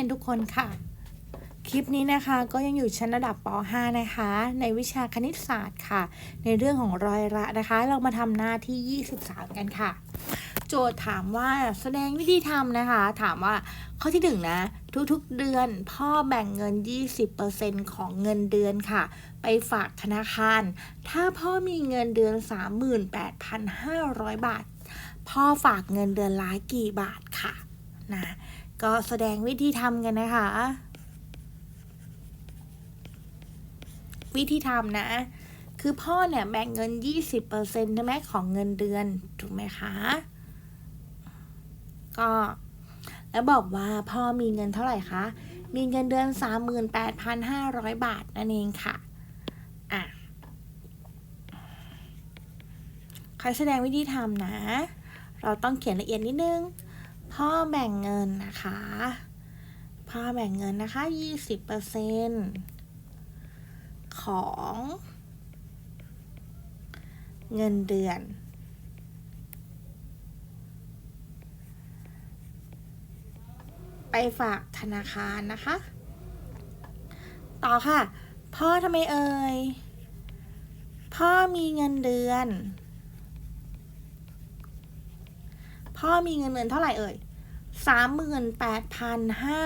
ียนทุกคนค่ะ คลิปนี้นะคะก็ยังอยู่ชั้นระดับป .5 นะคะ ในวิชาคณิตศาสตร์ค่ะ ในเรื่องของรอยระนะคะ เรามาทำหน้าที่ 23 กันค่ะ โจทย์ถามว่าแสดงวิธีทำนะคะ ถามว่าข้อที่หนึ่งนะ ทุกๆเดือนพ่อแบ่งเงิน 20%ของเงินเดือนค่ะ ไปฝากธนาคาร ถ้าพ่อมีเงินเดือน 38,500 บาท พ่อฝากเงินเดือนละกี่บาทค่ะนะ ก็แสดงวิธีทำกันนะคะ วิธีทำนะ คือพ่อเนี่ยแบ่งเงิน 20%ใช่ไหมของเงินเดือน ถูกไหมคะ ก็ แล้วบอกว่าพ่อมีเงินเท่าไหร่คะ มีเงินเดือน 38,500 บาทนั่นเองค่ะ อะใครแสดงวิธีทำนะ เราต้องเขียนละเอียดนิดนึง พ่อแบ่งเงินนะคะ พ่อแบ่งเงินนะคะ20%ของ เงินเดือน ไปฝากธนาคารนะคะ ต่อค่ะ พ่อทำไมเอ่ย พ่อมีเงินเดือน พ่อมีเงินเดือนเท่าไหร่เอ่ยสามหมื่นแปดพันห้า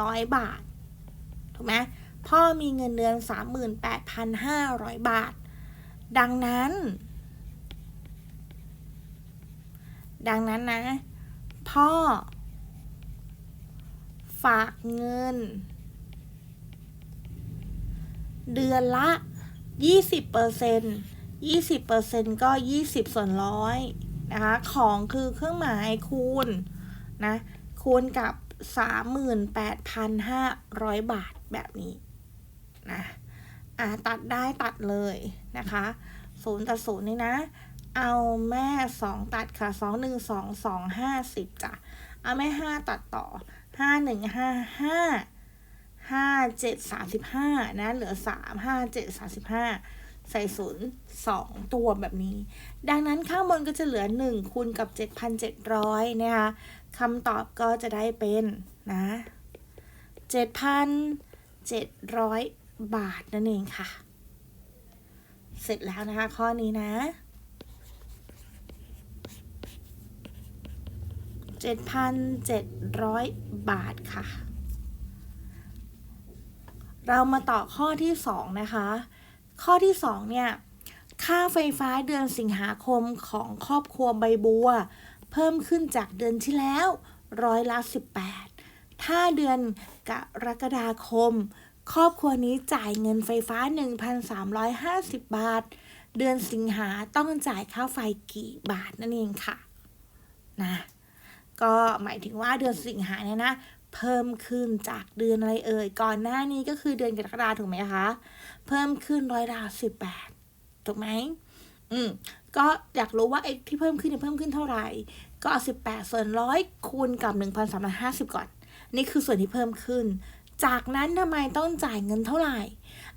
ร้อยบาท ถูกไหมพ่อมีเงินเดือนสามหมื่นแปดพันห้าร้อยบาท ดังนั้น ดังนั้นนะ พ่อ ฝากเงิน เดือนละยี่สิบเปอร์เซ็นยี่สิบเปอร์เซ็นก็ยี่สิบส่วนร้อย นะคะ ของคือเครื่องหมายคูณนะคูณกับ 38,500 บาทแบบนี้นะอ่าตัดได้ตัดเลยนะคะศูนย์ตัดศูนย์นี่นะ เอาแม่สองตัดค่ะสองหนึ่งสองสองห้าสิบจ้ะเอาแม่ห้าตัดต่อห้าหนึ่งห้าห้าห้าเจ็ดสามสิบห้านะเหลือสามห้าเจ็ดสามสิบห้า ใส่ศูนย์สองตัวแบบนี้ ดังนั้นข้างบนก็จะเหลือหนึ่งคูณกับเจ็ดพันเจ็ดร้อยนะคะคำตอบก็จะได้เป็นนะเจ็ดพันเจ็ดร้อยบาทนั่นเองค่ะ เสร็จแล้วนะคะ ข้อนี้นะ7,700 บาทค่ะ เรามาต่อข้อที่ 2 นะคะ ข้อที่ 2 เนี่ย ค่าไฟฟ้าเดือนสิงหาคมของครอบครัวใบบัว เพิ่มขึ้นจากเดือนที่แล้วร้อยละ18 ถ้าเดือนกรกฎาคม ครอบครัวนี้จ่ายเงินไฟฟ้า 1,350 บาท เดือนสิงหาต้องจ่ายค่าไฟกี่บาทนั่นเองค่ะนะก็หมายถึงว่าเดือนสิงหาเนี่ยนะ เพิ่มขึ้นจากเดือนอะไรเอ่ย ก่อนหน้านี้ก็คือเดือนกรกฎาถูกไหมคะ เพิ่มขึ้นร้อยละสิบแปดถูกไหมอืมก็อยากรู้ว่าไอ้ที่เพิ่มขึ้นเนี่ยเพิ่มขึ้นเท่าไหร่ ก็เอาสิบแปดส่วนร้อยคูณกับหนึ่งพันสามร้อยห้าสิบก่อน นี่คือส่วนที่เพิ่มขึ้น จากนั้นทำไมต้องจ่ายเงินเท่าไหร่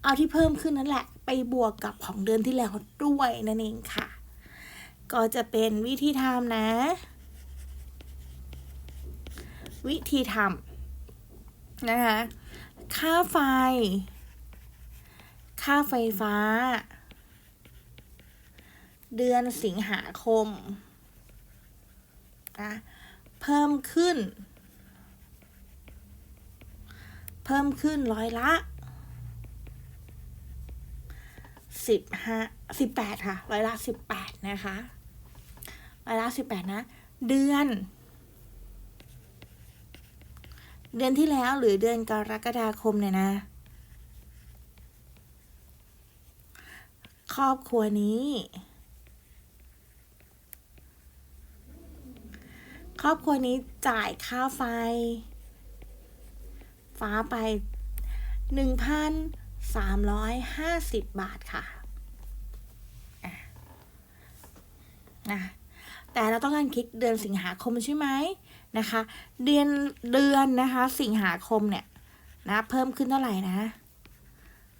เอาที่เพิ่มขึ้นนั่นแหละ ไปบวกกับของเดือนที่แล้วด้วยนั่นเองค่ะ ก็จะเป็นวิธีทำนะ วิธีทำนะคะ ค่าไฟ ค่าไฟฟ้า เดือนสิงหาคมนะเพิ่มขึ้น เพิ่มขึ้นร้อยละสิบห้าสิบแปดค่ะ ร้อยละสิบแปดนะคะ ร้อยละสิบแปดนะ เดือน เดือนที่แล้วหรือเดือนกรกฎาคมเนี่ยนะ ครอบครัวนี้ ครอบครัวนี้จ่ายค่าไฟ ฟ้าไป 1,350 บาทค่ะอะนะแต่เราต้องการคิดเดือนสิงหาคมใช่ไหมนะคะ เดือนเดือนนะคะ สิงหาคมเนี่ยนะ เพิ่มขึ้นเท่าไหร่นะ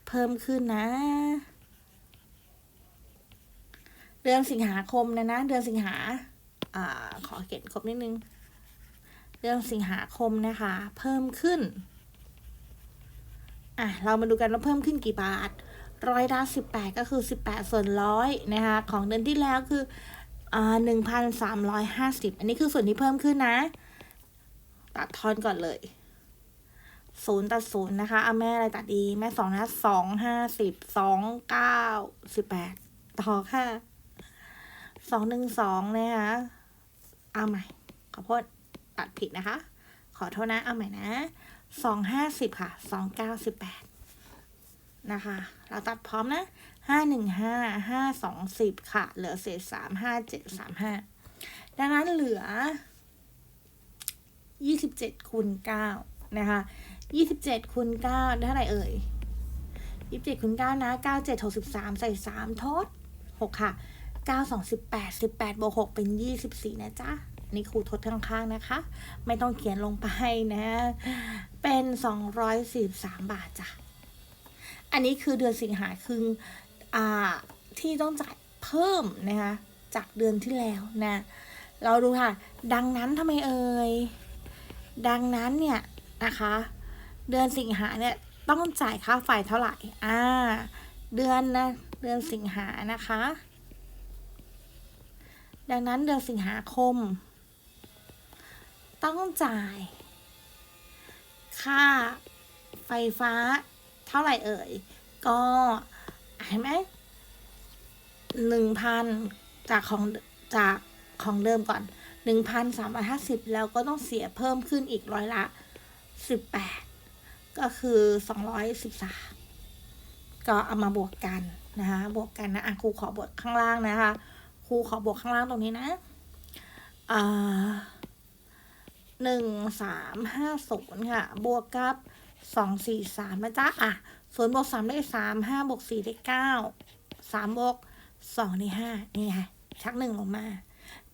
เพิ่มขึ้นนะ เดือนสิงหาคมนะนะ เดือนสิงหาอ่าขอเขียนครบนิดนึง เดือนสิงหาคมนะคะ เพิ่มขึ้นอะเรามาดูกันว่าเพิ่มขึ้นกี่บาทร้อยละสิบแปดก็คือสิบแปดส่วนร้อยนะคะของเดือนที่แล้วคืออ่าหนึ่งพันสามร้อยห้าสิบอันนี้คือส่วนที่เพิ่มขึ้นนะ ตัดทอนก่อนเลยศูนย์ตัดศูนย์นะคะเอาแม่อะไรตัดดี แม่สองนะสองห้าสิบสองเก้าสิบแปดต่อค่ะ สองหนึ่งสองนะคะเอาใหม่ ขอโทษตัดผิดนะคะ ขอโทษนะ เอาใหม่นะสองห้าสิบค่ะสองเก้าสิบแปดนะคะ เราตัดพร้อมนะห้าหนึ่งห้าห้าสองสิบค่ะ เหลือเศษสามห้าเจ็ดสามห้าดังนั้นเหลือยี่สิบเจ็ดคูณเก้านะคะยี่สิบเจ็ดคูณเก้าเท่าไหร่เอ่ยยี่สิบเจ็ดคูณเก้านะเก้าเจ็ดหกสิบสามใส่สามทดหกค่ะ เก้าสองสิบแปดสิบแปดบวกหกเป็นยี่สิบสี่นะจ๊ะ นี่ครูทดข้างๆนะคะ ไม่ต้องเขียนลงไปนะ เป็นสองร้อยสี่สามบาทจ้ะ อันนี้คือเดือนสิงหาคืออ่าที่ต้องจ่ายเพิ่มนะคะ จากเดือนที่แล้วนะ เราดูค่ะ ดังนั้นทำไมเอ่ย ดังนั้นเนี่ยนะคะ เดือนสิงหาเนี่ยต้องจ่ายค่าไฟเท่าไหร่ อ่า เดือนนะ เดือนสิงหานะคะ ดังนั้นเดือนสิงหาคม ต้องจ่าย ค่าไฟฟ้าเท่าไหร่เอ่ย ก็เห็นไหมหนึ่งพันจากของจากของเดิมก่อนหนึ่งพันสามร้อยห้าสิบแล้วก็ต้องเสียเพิ่มขึ้นอีกร้อยละสิบแปดก็คือสองร้อยสิบสามก็เอามาบวกกันนะคะบวกกันนะอะครูขอบวกข้างล่างนะคะ รูขอบวกข้างล่างตรงนี้นะหนึ่งสามห้าศูนย์ค่ะ บวกกับสองสี่สามนะจ๊ะ อะศูนย์บวกสามได้สามห้าบวกสี่ได้เก้าสามบวกสองได้ห้านี่ไงชักหนึ่งลงมา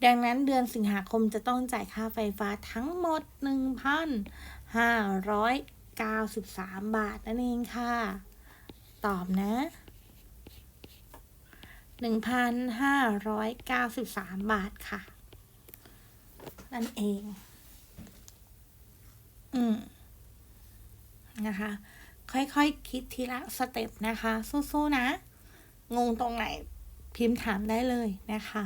ดังนั้นเดือนสิงหาคมจะต้องจ่ายค่าไฟฟ้าทั้งหมดหนึ่งพันห้าร้อยเก้าสิบสามบาทนั่นเองค่ะ ตอบนะ หนึ่งพันห้าร้อยเก้าสิบสามบาทค่ะ นั่นเอง อืม นะคะ ค่อยๆคคิดทีละสเต็ปนะคะ สู้ๆนะ งงตรงไหนพิมพ์ถามได้เลยนะคะ